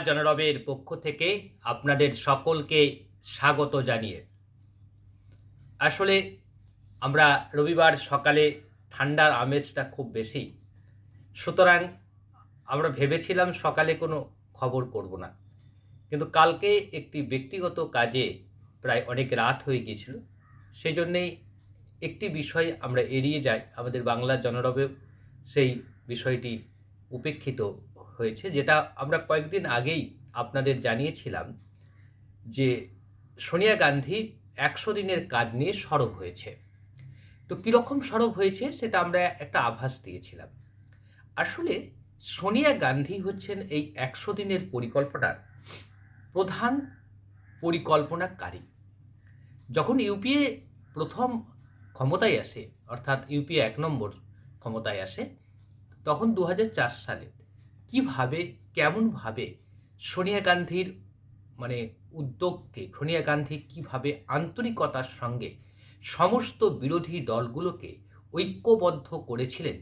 জনরবের পক্ষ থেকে আপনাদের সকলকে স্বাগত জানিয়ে। আসলে আমরা রবিবার সকালে ঠান্ডার আমেজটা খুব বেশি। সুতরাং আমরা ভেবেছিলাম সকালে কোনো খবর করব না। কিন্তু কালকে একটি ব্যক্তিগত কাজে প্রায় অনেক রাত হয়ে গিয়েছিল। সেই জন্যেই একটি বিষয় আমরা এড়িয়ে যাই। আমাদের বাংলা জনরবেও সেই বিষয়টি উপেক্ষিত হয়েছে, যেটা আমরা কয়েকদিন আগেই আপনাদের জানিয়েছিলাম যে সোনিয়া গান্ধী একশো দিনের কাজ নিয়ে সরব হয়েছে। তো কীরকম সরব হয়েছে সেটা আমরা একটা আভাস দিয়েছিলাম। আসলে সোনিয়া গান্ধী হচ্ছেন এই একশো দিনের পরিকল্পনার প্রধান পরিকল্পনাকারী। যখন ইউপিএ প্রথম ক্ষমতায় আসে, অর্থাৎ ইউপিএ এক নম্বর ক্ষমতায় আসে, তখন দু হাজার চার সালে কীভাবে কেমনভাবে সোনিয়া গান্ধীর মানে উদ্যোগকে, সোনিয়া গান্ধী কীভাবে আন্তরিকতার সঙ্গে সমস্ত বিরোধী দলগুলোকে ঐক্যবদ্ধ করেছিলেন,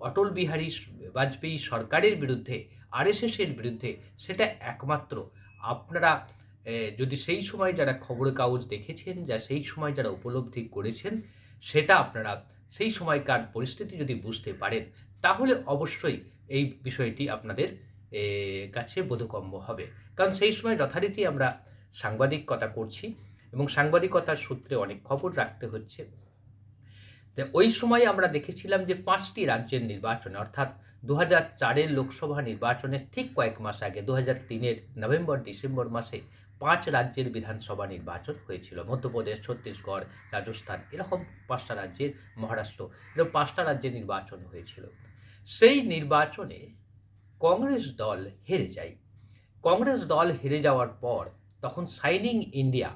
অটল বিহারী বাজপেয়ী সরকারের বিরুদ্ধে আর আরএসএসের বিরুদ্ধে, সেটা একমাত্র আপনারা যদি সেই সময় যারা খবরের কাগজ দেখেছেন, যা সেই সময় যারা উপলব্ধি করেছেন, সেটা আপনারা সেই সময়কার পরিস্থিতি যদি বুঝতে পারেন, তাহলে অবশ্যই এই বিষয়টি আপনাদের কাছে বোধগম্য হবে। কারণ সেই সময় যথারীতি আমরা সাংবাদিকতা করছি এবং সাংবাদিকতার সূত্রে অনেক খবর রাখতে হচ্ছে। ওই সময় আমরা দেখেছিলাম যে পাঁচটি রাজ্যের নির্বাচনে, অর্থাৎ দু হাজার চারের লোকসভা নির্বাচনের ঠিক কয়েক মাস আগে দু হাজার তিনের নভেম্বর, ডিসেম্বর মাসে পাঁচ রাজ্যের বিধানসভা নির্বাচন হয়েছিল। মধ্যপ্রদেশ, ছত্তিশগড়, রাজস্থান, এরকম পাঁচটা রাজ্যের, মহারাষ্ট্র, এরকম পাঁচটা রাজ্যের নির্বাচন হয়েছিল। সেই নির্বাচনে কংগ্রেস দল হেরে যায়। কংগ্রেস দল হেরে যাওয়ার পর তখন সাইনিং ইন্ডিয়া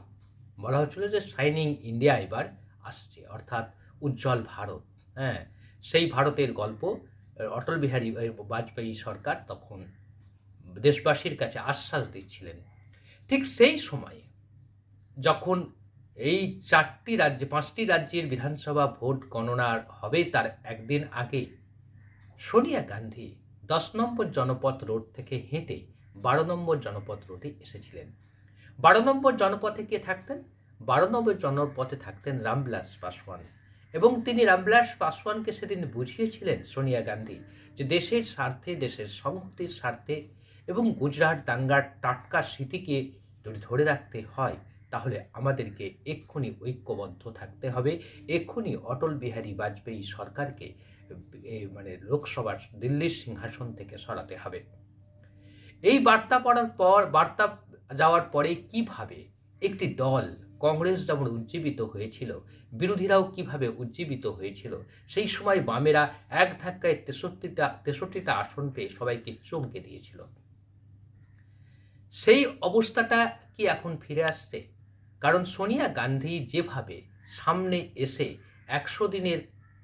বলা হচ্ছিল যে সাইনিং ইন্ডিয়া এবার আসছে, অর্থাৎ উজ্জ্বল ভারত। হ্যাঁ সেই ভারতের গল্প, অটল বিহারী বাজপেয়ী সরকার তখন দেশবাসীর কাছে আশ্বাস দিচ্ছিলেন। ঠিক সেই সময়ে যখন এই চারটি রাজ্যে, পাঁচটি রাজ্যের বিধানসভা ভোট গণনার হবে তার একদিন আগে সোনিয়া গান্ধী দশ নম্বর জনপথ রোড থেকে হেঁটে বারো নম্বর জনপথ রোডে এসেছিলেন। বারো নম্বর জনপথে কে থাকতেন? বারো নম্বর জনপথে থাকতেন রামবিলাস পাসওয়ান। এবং তিনি রামবিলাস পাসওয়ানকে সেদিন বুঝিয়েছিলেন সোনিয়া গান্ধী যে দেশের স্বার্থে, দেশের সংহতির স্বার্থে এবং গুজরাট দাঙ্গার টাটকা স্মৃতিকে যদি ধরে রাখতে হয় তাহলে আমাদেরকে এক্ষুনি ঐক্যবদ্ধ থাকতে হবে। এক্ষুনি অটল বিহারী বাজপেয়ী সরকারকে মানে লোকসভার দিল্লির সিংহাসন থেকে সরাতে হবে। এই বার্তা পড়ার পর, বার্তা যাওয়ার পরে কীভাবে একটি দল কংগ্রেস যেমন উজ্জীবিত হয়েছিল, বিরোধীরাও কীভাবে উজ্জীবিত হয়েছিল, সেই সময় বামেরা এক ধাক্কায় তেষট্টিটা তেষট্টিটা আসন পেয়ে সবাইকে চমকে দিয়েছিল। সেই অবস্থাটা কি এখন ফিরে আসছে? কারণ সোনিয়া গান্ধী যেভাবে সামনে এসে একশো দিনের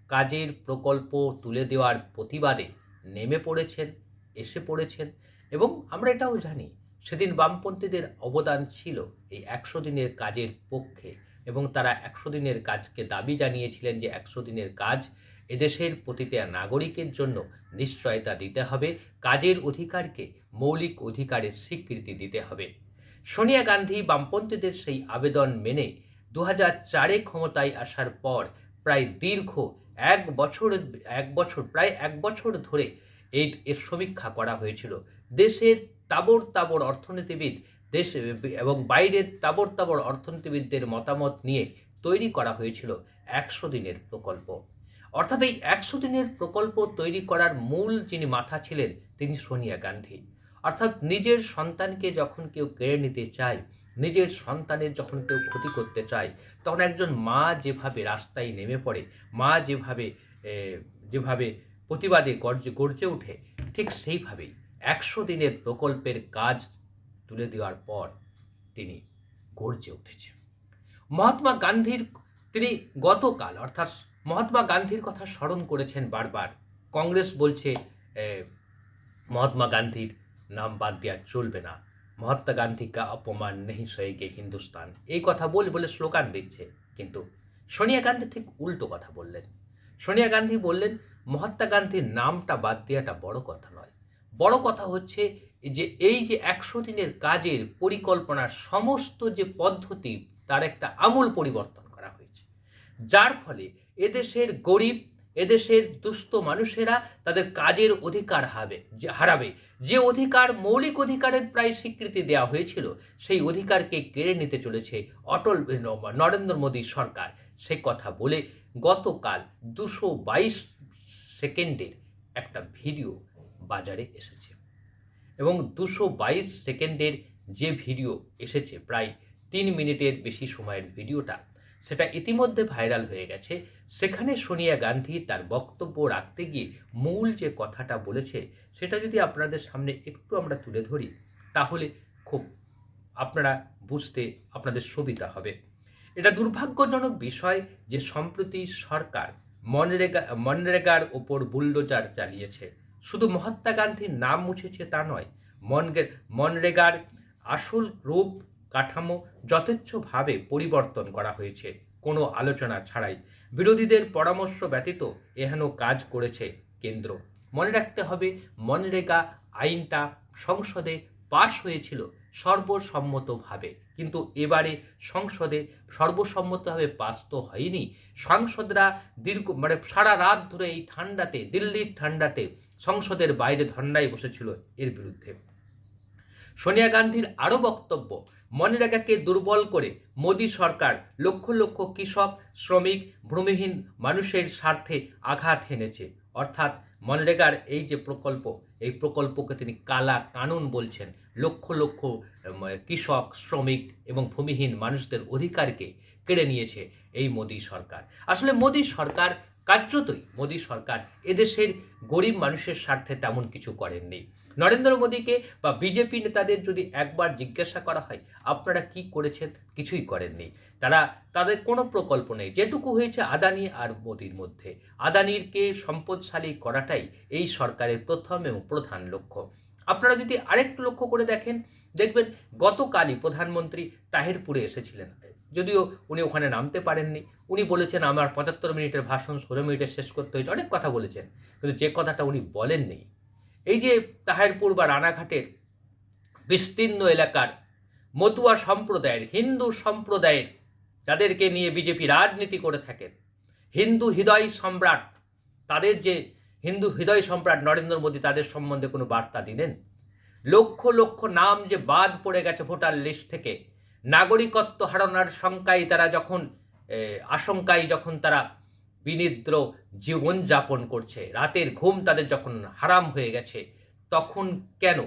কাজের প্রকল্প তুলে দেওয়ার প্রতিবাদে নেমে পড়েছেন, এসে পড়েছেন এবং আমরা এটাও জানি সেদিন বামপন্থীদের অবদান ছিল এই একশো দিনের কাজের পক্ষে এবং তারা একশো দিনের কাজকে দাবি জানিয়েছিলেন যে একশো দিনের কাজ এদেশের প্রতিটা নাগরিকের জন্য নিশ্চয়তা দিতে হবে, কাজের অধিকারকে মৌলিক অধিকারের স্বীকৃতি দিতে হবে। সোনিয়া গান্ধী বামপন্থীদের সেই আবেদন মেনে দু হাজার চারে ক্ষমতায় আসার পর প্রায় দীর্ঘ এক বছর এক বছর, প্রায় এক বছর ধরে এই এর সমীক্ষা করা হয়েছিল। দেশের তাবর তাবর অর্থনীতিবিদ, দেশ, এবং বাইরের তাবর তাবর অর্থনীতিবিদদের মতামত নিয়ে তৈরি করা হয়েছিল একশো দিনের প্রকল্প। অর্থাৎ এই একশো দিনের প্রকল্প তৈরি করার মূল যিনি মাথা ছিলেন, তিনি সোনিয়া গান্ধী। অর্থাৎ নিজের সন্তানকে যখন কেউ কেড়ে নিতে চায়, নিজের সন্তানের যখন কেউ ক্ষতি করতে চায়, তখন একজন মা যেভাবে রাস্তায় নেমে পড়ে, মা যেভাবে যেভাবে প্রতিবাদে গর্জে গর্জে ওঠে, ঠিক সেইভাবেই একশো দিনের প্রকল্পের কাজ তুলে দেওয়ার পর তিনি গর্জে উঠেছে মহাত্মা গান্ধীর, তিনি গতকাল, অর্থাৎ মহাত্মা গান্ধীর কথা স্মরণ করেছেন বারবার। কংগ্রেস বলছে মহাত্মা গান্ধীর নাম বাদ দেওয়া চলবে না। মহাত্মা গান্ধী কা অপমান নেই সয়েগে হিন্দুস্তান। এই কথা বলে বলে স্লোগান দিচ্ছে। কিন্তু সোনিয়া গান্ধী ঠিক উল্টো কথা বললেন। সোনিয়া গান্ধী বললেন, মহাত্মা গান্ধীর নামটা বাদ দেওয়াটা বড় কথা নয়। বড় কথা হচ্ছে যে এই যে একশো দিনের কাজের পরিকল্পনার সমস্ত যে পদ্ধতি, তার একটা আমূল পরিবর্তন করা হয়েছে। যার ফলে এদেশের গরিব এদেশের দুস্থ মানুষেরা তাদের কাজের অধিকার হাবে হারাবে। যে অধিকার মৌলিক অধিকারের প্রায় স্বীকৃতি দেওয়া হয়েছিল, সেই অধিকারকে কেড়ে নিতে চলেছে অটল নরেন্দ্র মোদী সরকার। সে কথা বলে গতকাল দুশো বাইশ সেকেন্ডের একটা ভিডিও বাজারে এসেছে। এবং দুশো বাইশ সেকেন্ডের যে ভিডিও এসেছে, প্রায় তিন মিনিটের বেশি সময়ের ভিডিওটা সেটা ইতিমধ্যে ভাইরাল হয়ে গেছে। সেখানে সোনিয়া গান্ধী তার বক্তব্য রাখতে গিয়ে মূল যে কথাটা বলেছে, সেটা যদি আপনাদের সামনে একটু আমরা তুলে ধরি, তাহলে খুব আপনারা বুঝতে, আপনাদের সুবিধা হবে। এটা দুর্ভাগ্যজনক বিষয় যে সম্প্রতি সরকার মনরেগা, মনরেগার ওপর বুলডোজার চালিয়েছে। শুধু মহাত্মা গান্ধীর নাম মুছেছে তা নয় মনরেগার আসল রূপ কাঠামো যথেচ্ছভাবে পরিবর্তন করা হয়েছে। কোনো আলোচনা ছাড়াই বিরোধীদের পরামর্শ ব্যতীত এহেন কাজ করেছে কেন্দ্র। মনে রাখতে হবে, মনরেগা আইনটা সংসদে পাশ হয়েছিল সর্বসম্মতভাবে। কিন্তু এবারে সংসদে সর্বসম্মতভাবে পাস তো হয়নি। সাংসদরা দীর্ঘ মানে সারা রাত ধরে এই ঠান্ডাতে, দিল্লির ঠান্ডাতে সংসদের বাইরে ধর্নায় বসেছিল এর বিরুদ্ধে। সোনিয়া গান্ধীর আরও বক্তব্য মনরেগাকে দুর্বল করে মোদী সরকার লক্ষ লক্ষ কৃষক, শ্রমিক, ভূমিহীন মানুষের স্বার্থে আঘাত হেনেছে। অর্থাৎ মনরেগার এই যে প্রকল্প, এই প্রকল্পকে তিনি কালা কানুন বলছেন। লক্ষ লক্ষ কৃষক, শ্রমিক এবং ভূমিহীন মানুষদের অধিকারকে কেড়ে নিয়েছে এই মোদী সরকার। আসলে মোদী সরকার কার্যতই, মোদী সরকার এদেশের গরিব মানুষের স্বার্থে তেমন কিছু করেননি। নরেন্দ্র মোদীকে বা বিজেপি নেতাদের যদি একবার জিজ্ঞাসা করা হয়, আপনারা কি করেছেন? কিছুই করেননি। তারা, তাদের কোনো প্রকল্প নেই। যেটুকু হয়েছে আদানি আর মোদির মধ্যে। আদানিরকে সম্পদশালী করাটাই এই সরকারের প্রথম এবং প্রধান লক্ষ্য। আপনারা যদি আরেকটু লক্ষ্য করে দেখেন, দেখবেন গতকালই প্রধানমন্ত্রী তাহিরপুরে এসেছিলেন। যদিও উনি ওখানে নামতে পারেননি। উনি বলেছেন, আমার পঁচাত্তর মিনিটের ভাষণ, ষোলো মিনিটে শেষ করতে হয়েছে। অনেক কথা বলেছেন। কিন্তু যে কথাটা উনি বলেননি এই যে তাহেরপুর বা রানাঘাটের বিস্তীর্ণ এলাকার মতুয়া সম্প্রদায়ের, হিন্দু সম্প্রদায়ের যাদেরকে নিয়ে বিজেপি রাজনীতি করে থাকেন, হিন্দু হৃদয় সম্রাট, তাদের যে হিন্দু হৃদয় সম্রাট নরেন্দ্র মোদী, তাদের সম্বন্ধে কোনো বার্তা দিলেন? লক্ষ লক্ষ নাম যে বাদ পড়ে গেছে ভোটার লিস্ট থেকে, নাগরিকত্ব হারানোর শঙ্কায় তারা যখন আশঙ্কায় যখন তারা বিনিদ্র জীবনযাপন করছে। রাতের ঘুম তাদের যখন হারাম হয়ে গেছে, তখন কেন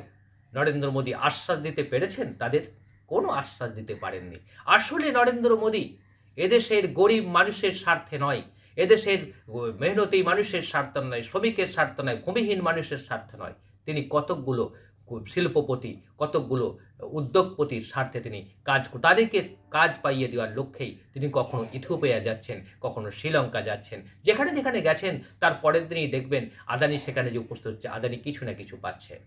নরেন্দ্র মোদী আশ্বাস দিতে পেরেছেন? তাদের কোনো আশ্বাস দিতে পারেননি। আসলে নরেন্দ্র মোদী এদেশের গরিব মানুষের স্বার্থে নয়। এদেশের মেহনতি মানুষের স্বার্থ নয়। শ্রমিকের স্বার্থ নয়। ভূমিহীন মানুষের স্বার্থ নয়। তিনি কতকগুলো শিল্পপতি কতকগুলো উদ্যোগপতির স্বার্থে তিনি কাজ তাদেরকে কাজ পাইয়ে দেওয়ার লক্ষ্যেই তিনি কখনো ইথিওপিয়া যাচ্ছেন কখনো শ্রীলঙ্কা যাচ্ছেন। যেখানে যেখানে গেছেন তার পরের দিনই দেখবেন আদানি সেখানে যে উপস্থিত হচ্ছে আদানি কিছু না কিছু পাচ্ছে।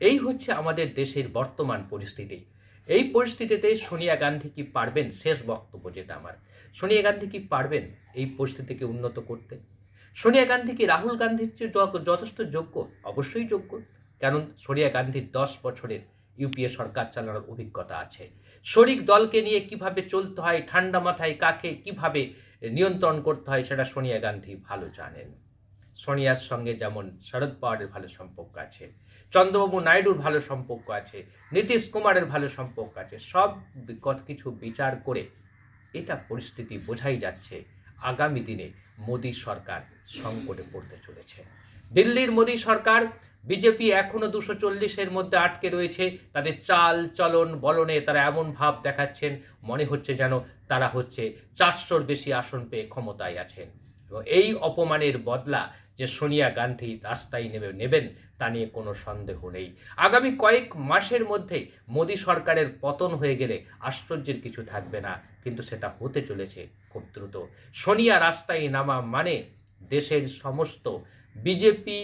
এই হচ্ছে আমাদের দেশের বর্তমান পরিস্থিতি। এই পরিস্থিতিতে সোনিয়া গান্ধী কি পারবেন? শেষ বক্তব্য যেটা আমার। সোনিয়া গান্ধী কি পারবেন এই পরিস্থিতিকে উন্নত করতে? সোনিয়া গান্ধী কি রাহুল গান্ধীর চেয়ে যথেষ্ট যোগ্য? অবশ্যই যোগ্য। কারণ সোনিয়া গান্ধীর দশ বছরের ইউপিএ সরকার চালানোর অভিজ্ঞতা আছে। শরিক দলকে নিয়ে কীভাবে চলতে হয়, ঠান্ডা মাথায় কাকে কীভাবে নিয়ন্ত্রণ করতে হয় সেটা সোনিয়া গান্ধী ভালো জানেন। সোনিয়ার সঙ্গে যেমন শরদ পাওয়ারের ভালো সম্পর্ক আছে, চন্দ্রবাবু নাইডুর ভালো সম্পর্ক আছে, নীতিশ কুমারের ভালো সম্পর্ক আছে, সব কিছু বিচার করে এটা পরিস্থিতি বোঝাই যাচ্ছে আগামী দিনে মোদী সরকার সংকটে পড়তে চলেছে। দিল্লির মোদী সরকার বিজেপি এখনও দুশো চল্লিশের মধ্যে আটকে রয়েছে। তাদের চাল, চলন, বলনে তারা এমন ভাব দেখাচ্ছেন, মনে হচ্ছে যেন তারা হচ্ছে চারশোর বেশি আসন পেয়ে ক্ষমতায় আছেন। এবং এই অপমানের বদলা যে সোনিয়া গান্ধী রাস্তায় নেবে, নেবেন, তা নিয়ে কোনো সন্দেহ নেই। আগামী কয়েক মাসের মধ্যে মোদী সরকারের পতন হয়ে গেলে আশ্চর্যের কিছু থাকবে না, কিন্তু সেটা হতে চলেছে খুব দ্রুত। সোনিয়া রাস্তায় নামা মানে দেশের সমস্ত বিজেপি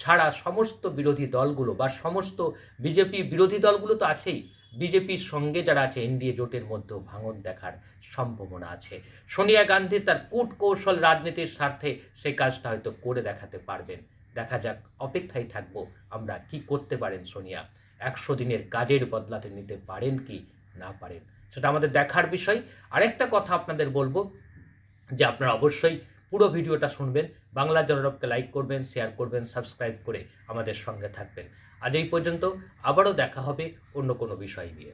ছাড়া সমস্ত বিরোধী দলগুলো বা সমস্ত বিজেপি বিরোধী দলগুলো তো আছেই। বিজেপির সঙ্গে যারা আছে, এনডিএ জোটের মধ্যেও ভাঙন দেখার সম্ভাবনা আছে। সোনিয়া গান্ধী তার কূট কৌশল রাজনীতির স্বার্থে সেই কাজটা হয়তো করে দেখাতে পারবেন। দেখা যাক, অপেক্ষায় থাকব আমরা কি করতে পারেন সোনিয়া। একশো দিনের কাজের বদলাতে নিতে পারেন কি না পারেন, সেটা আমাদের দেখার বিষয়। আরেকটা কথা আপনাদের বলব, যে আপনারা অবশ্যই পুরো ভিডিওটা শুনবেন। বাংলা জনরবকে লাইক করবেন শেয়ার করবেন সাবস্ক্রাইব করে আমাদের সঙ্গে থাকবেন। আজ এই পর্যন্ত আবারও দেখা হবে অন্য কোনো বিষয় নিয়ে।